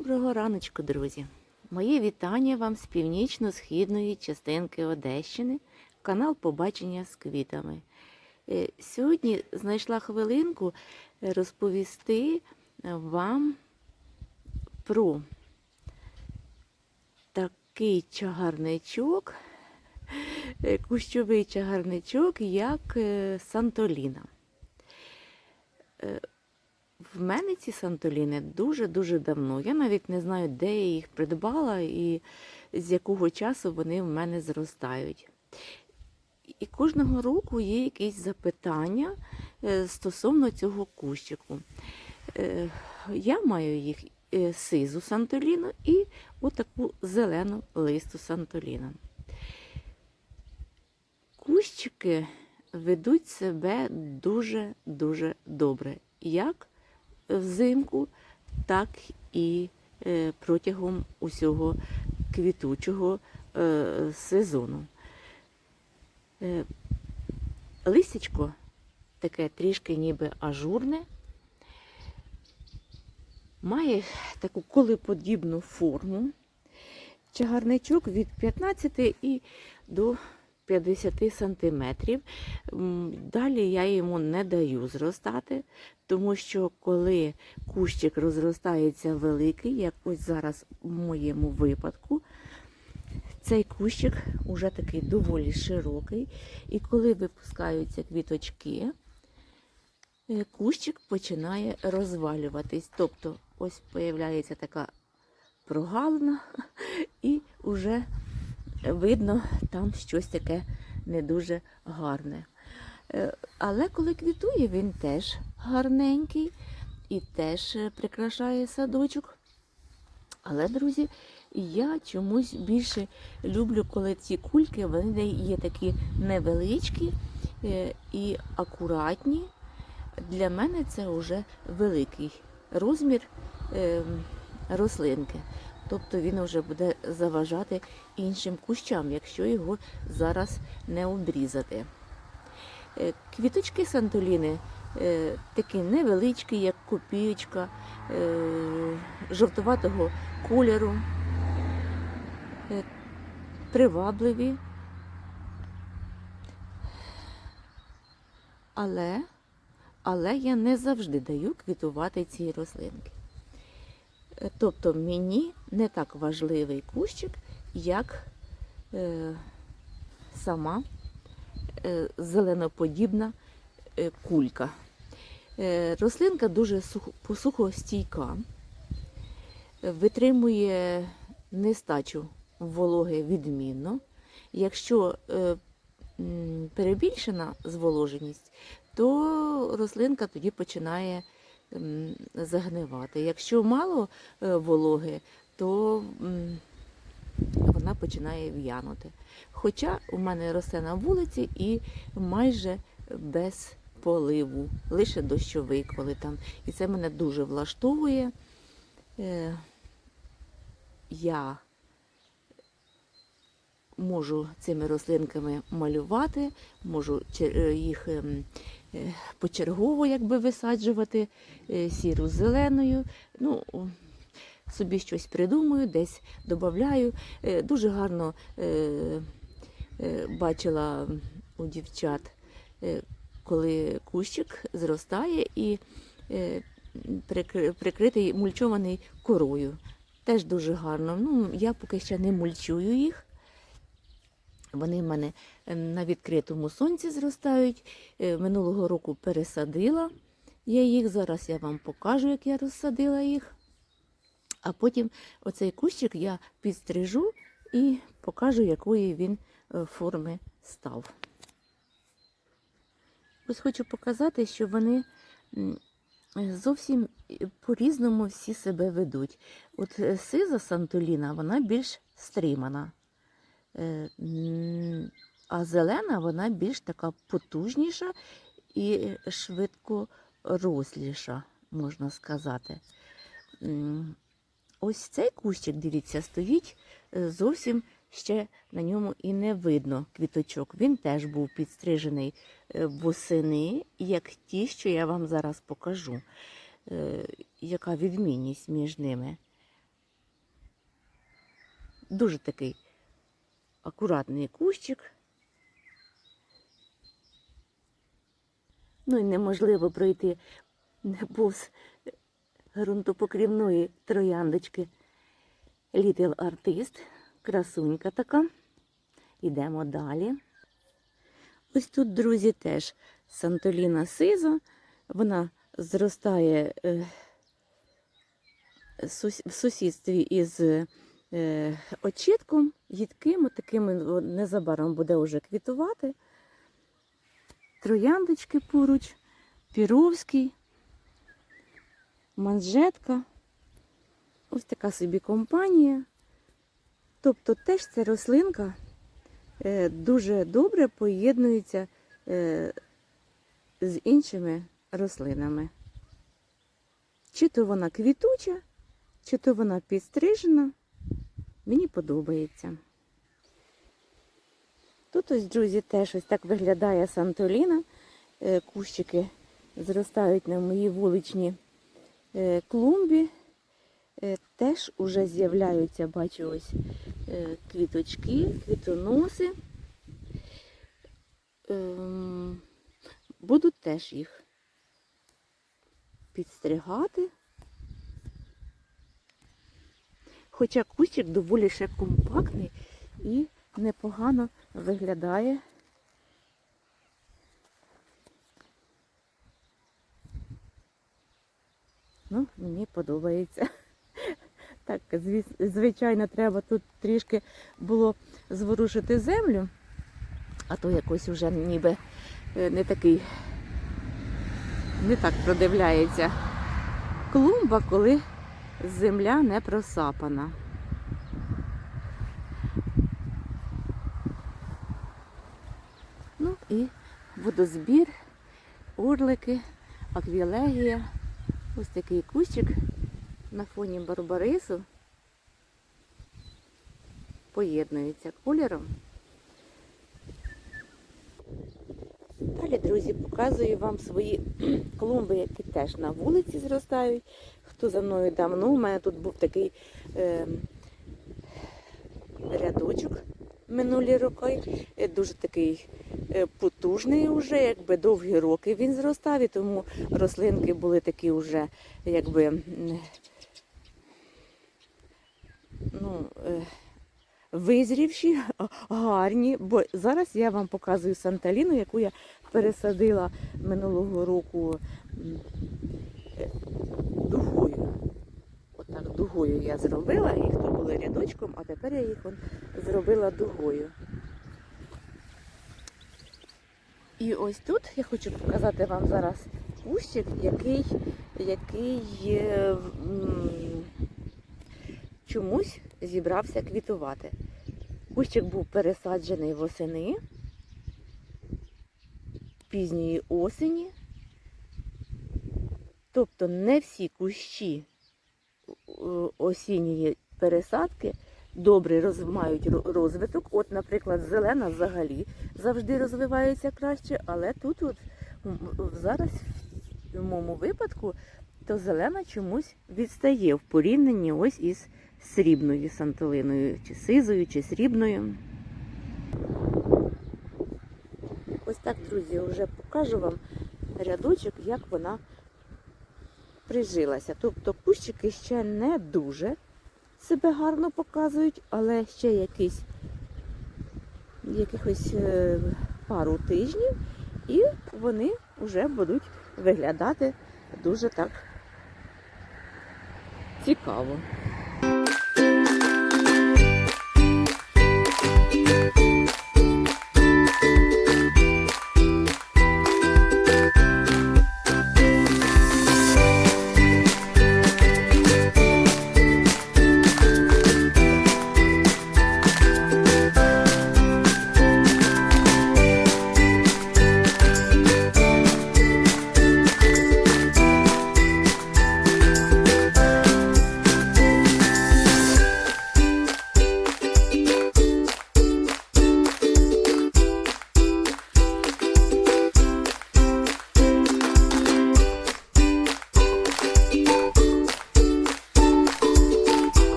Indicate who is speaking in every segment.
Speaker 1: Доброго раночку, друзі! Моє вітання вам з північно-східної частинки Одещини, канал Побачення з квітами. Е, Сьогодні знайшла хвилинку розповісти вам про такий чагарничок, е, кущовий чагарничок, як е, Сантоліна. В мене ці сантоліни дуже-дуже давно. Я навіть не знаю, де я їх придбала і з якого часу вони в мене зростають. І кожного року є якісь запитання е, стосовно цього кущику. Е, Я маю їх е, сизу сантоліну і отаку зелену листу сантоліна. Кущики ведуть себе дуже-дуже добре. Як взимку, так і е, протягом усього квітучого е, сезону. Е, Листячко таке трішки ніби ажурне, має таку колиподібну форму. Чагарничок від 15 і до 50 сантиметрів. Далі я йому не даю зростати, тому що коли кущик розростається великий, як ось зараз в моєму випадку, цей кущик уже такий доволі широкий. І коли випускаються квіточки, е, кущик починає розвалюватись. Тобто ось появляється така прогалина, і вже видно там щось таке не дуже гарне. Е, Але коли квітує, він теж гарненький і теж е, прикрашає садочок. Але, друзі, я чомусь більше люблю, коли ці кульки вони є такі невеличкі е, і акуратні. Для мене це вже великий розмір е, рослинки. Тобто він вже буде заважати іншим кущам, якщо його зараз не обрізати. Е, Квіточки сантоліни е, такі невеличкі, як копієчка, е, жовтуватого кольору, привабливі. Але, але я не завжди даю квітувати ці рослинки. Тобто мені не так важливий кущик, як е, сама е, зеленоподібна е, кулька. Е, рослинка дуже сухо, посухостійка, витримує нестачу вологи відмінно. Якщо е, перебільшена зволоженість, то рослинка тоді починає загнивати. Якщо мало е, вологи, то вона починає в'янути. Хоча у мене росте на вулиці і майже без поливу, лише дощовий, коли там. І це мене дуже влаштовує. Е, Я можу цими рослинками малювати, можу їх ем, почергово якби висаджувати е, сіру з зеленою. Ну, собі щось придумаю, десь додаю. Дуже гарно е, е, бачила у дівчат, е, коли кущик зростає і е, прикритий мульчований корою. Теж дуже гарно. Ну, я поки ще не мульчую їх. Вони в мене е, на відкритому сонці зростають. Е, Минулого року пересадила я їх. Зараз я вам покажу, як я розсадила їх. А потім оцей кущик я підстрижу і покажу, якої він е, форми став. Ось хочу показати, що вони зовсім по-різному всі себе ведуть. От е, сиза Сантоліна, вона більш стримана. Е, А зелена вона більш така потужніша і швидкоросліша, можна сказати. Ось цей кущик, дивіться, стоїть е, зовсім ще на ньому і не видно квіточок. Він теж був підстрижений е, восени, як ті, що я вам зараз покажу. Яка відмінність між ними? Дуже такий акуратний кущик. Ну і неможливо пройти повз ґрунтопокрівної трояндочки. Little Artist, красунька така. Йдемо далі. Ось тут, друзі, теж Сантоліна Сиза. Вона зростає е, в сусідстві із е, очітком, їдким, таким незабаром буде вже квітувати. Трояндочки поруч, піровський, манжетка. Ось така собі компанія. Тобто теж ця рослинка е, дуже добре поєднується е, з іншими рослинами. Чи то вона квітуча, чи то вона підстрижена. Мені подобається. Тут ось, друзі, теж ось так виглядає Сантоліна. Е, Кущики зростають на моїй вуличній е, клумбі. Е, Теж уже з'являються, бачу, ось квіточки, квітоноси. Ем, Буду теж їх підстригати. Хоча кущик доволі ще компактний і непогано виглядає. Ну, мені подобається. Так, звичайно, треба тут трішки було зворушити землю, а то якось вже ніби е, не такий, не так продивляється клумба, коли земля не просапана. Ну і водозбір, орлики, аквілегія. Ось такий кущик на фоні барбарису поєднується кольором. Далі, друзі, показую вам свої клумби, які теж на вулиці зростають. Хто за мною давно, у мене тут був такий е, рядочок минулі роки. Е, Дуже такий е, потужний вже, якби довгі роки він зростав, і тому рослинки були такі вже, якби. Ну, е, визрівші, гарні, бо зараз я вам показую Санталіну, яку я пересадила минулого року м, е, дугою. Отак дугою я зробила, їх то були рядочком, а тепер я їх он зробила дугою. І ось тут я хочу показати вам зараз кущик, який, який е, чомусь зібрався квітувати. Кущик був пересаджений восени, пізньої осені. Тобто не всі кущі е, осінньої пересадки добре роз, мають розвиток. От, наприклад, зелена взагалі завжди розвивається краще, але тут от, зараз в моєму випадку то зелена чомусь відстає в порівнянні ось із срібною сантолиною, чи сизою, чи срібною. Ось так, друзі, вже покажу вам рядочок, як вона прижилася. Тобто кущики ще не дуже себе гарно показують, але ще якісь якихось е, пару тижнів, і вони вже будуть виглядати дуже так цікаво.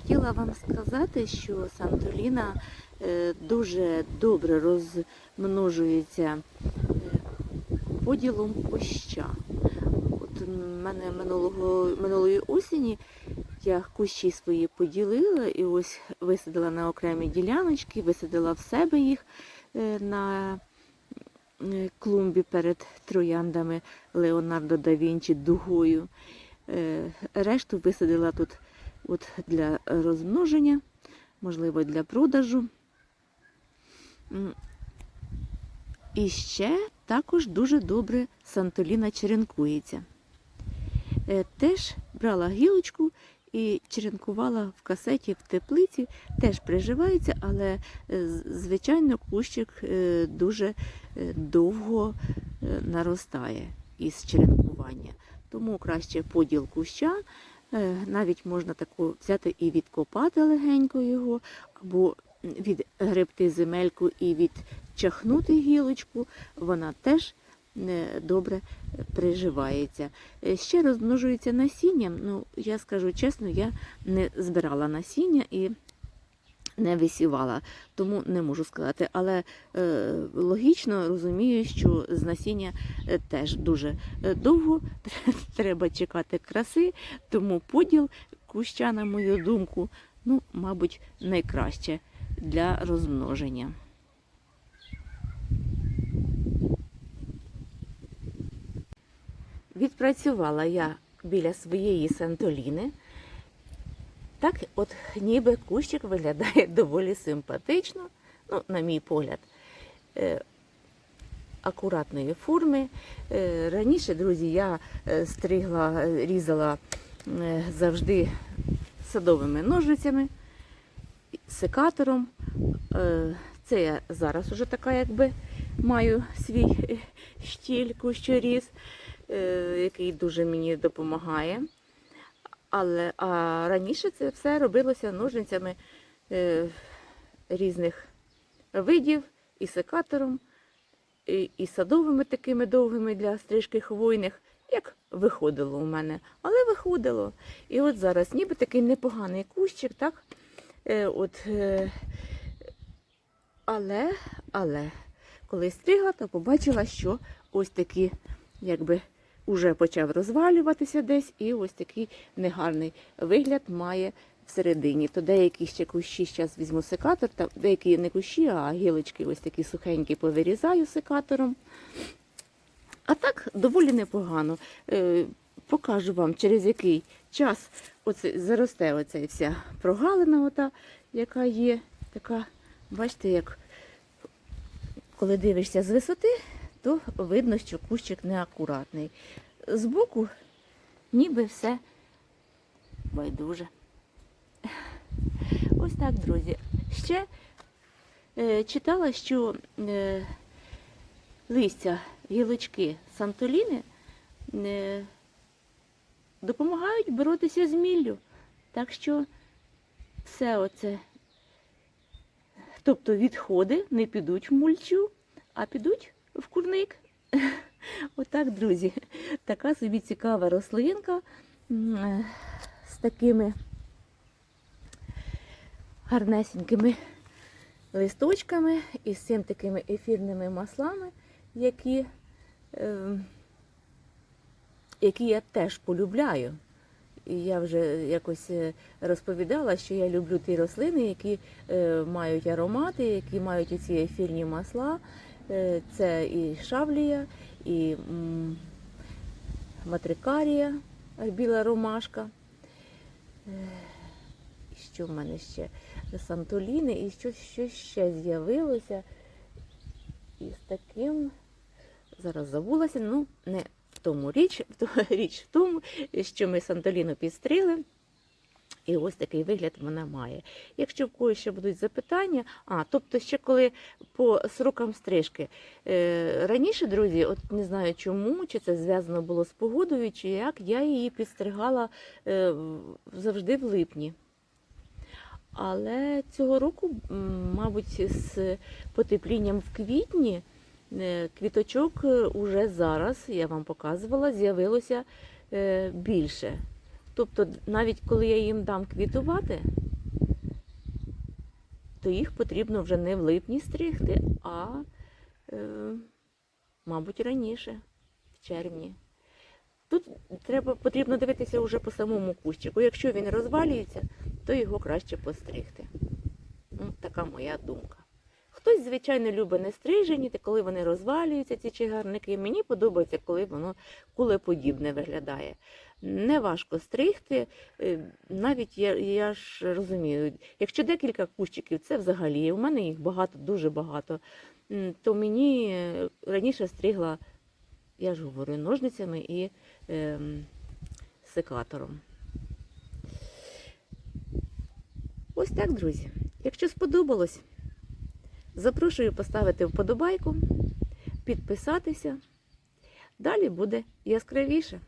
Speaker 1: Хотіла вам сказати, що Сантоліна е, дуже добре розмножується е, поділом куща. От мене минулого, минулої осені я кущі свої поділила і ось висадила на окремі діляночки, висадила в себе їх е, на клумбі перед трояндами Леонардо да Вінчі дугою. Решту висадила тут от для розмноження, можливо, для продажу. І ще також дуже добре Сантоліна черенкується. Е, Теж брала гілочку і черенкувала в касеті в теплиці, теж приживається, але е, звичайно кущик е, дуже довго наростає із черенкування. Тому краще поділ куща. Е, Навіть можна таку взяти і відкопати легенько його, або відгребти земельку і відчахнути гілочку. Вона теж е, добре приживається. Е, Ще розмножується насінням. Ну, я скажу чесно, я не збирала насіння і не висівала, тому не можу сказати. Але е, логічно розумію, що з насіння е, теж дуже е, довго треба чекати краси, тому поділ куща, на мою думку, ну, мабуть, найкраще для розмноження. Відпрацювала я біля своєї сантоліни. Так, от ніби кущик виглядає доволі симпатично, ну, на мій погляд, е, акуратної форми. Е, раніше, друзі, я е, стригла, різала завжди садовими ножницями, секатором. Це я зараз уже така, якби маю свій штіль кущоріз, який дуже мені допомагає. Але а раніше це все робилося ножницями е, різних видів, і секатором, і, і садовими такими довгими для стрижки хвойних, як виходило у мене. Але виходило. І от зараз ніби такий непоганий кущик, так? Е, от, е, але, але, коли стригла, то побачила, що ось такі, якби уже почав розвалюватися десь, і ось такий негарний вигляд має всередині. То деякі ще кущі, зараз візьму секатор, та деякі не кущі, а гілочки ось такі сухенькі повирізаю секатором. А так доволі непогано. Е, покажу вам, через який час оце, заросте оця вся прогалина, ота, яка є. Така, бачите, як коли дивишся з висоти, то видно, що кущик неакуратний. Збоку ніби все байдуже. Ось так, друзі. Ще е, читала, що е, листя гілочки Сантоліни е, допомагають боротися з міллю. Так що все оце, тобто відходи не підуть в мульчу, а підуть в курник. Отак, друзі, така собі цікава рослинка з такими гарнесенькими листочками і з цим такими ефірними маслами, які, е, які я теж полюбляю. Я вже якось е, розповідала, що я люблю ті рослини, які е, мають аромати, які мають оці ефірні масла. Е, це і шавлія, і матрикарія, біла ромашка. Е, і що в мене ще? Сантоліни, і що, що ще з'явилося. І з таким, зараз забулася, ну, не в тому річ, в то- річ в тому, що ми Сантоліну підстрили. І ось такий вигляд вона має. Якщо в когось ще будуть запитання, а тобто ще коли по срокам стрижки. Е, раніше, друзі, от не знаю чому, чи це зв'язано було з погодою, чи як, я її підстригала е, завжди в липні. Але цього року, мабуть, з потеплінням в квітні е, квіточок уже зараз, я вам показувала, з'явилося більше. Тобто, навіть коли я їм дам квітувати, то їх потрібно вже не в липні стригти, а, е, мабуть, раніше, в червні. Тут треба, потрібно дивитися вже по самому кущику. Якщо він розвалюється, то його краще постригти. Ну, така моя думка. Хтось, звичайно, любить не стрижені, та коли вони розвалюються, ці чигарники. Мені подобається, коли воно кулеподібне виглядає. Не важко стригти, е, навіть я, я ж розумію, якщо декілька кущиків, це взагалі, у мене їх багато, дуже багато, то мені е, раніше стригла, я ж говорю, ножницями і ем, секатором. Ось так, друзі. Якщо сподобалось, запрошую поставити вподобайку, підписатися. Далі буде яскравіше.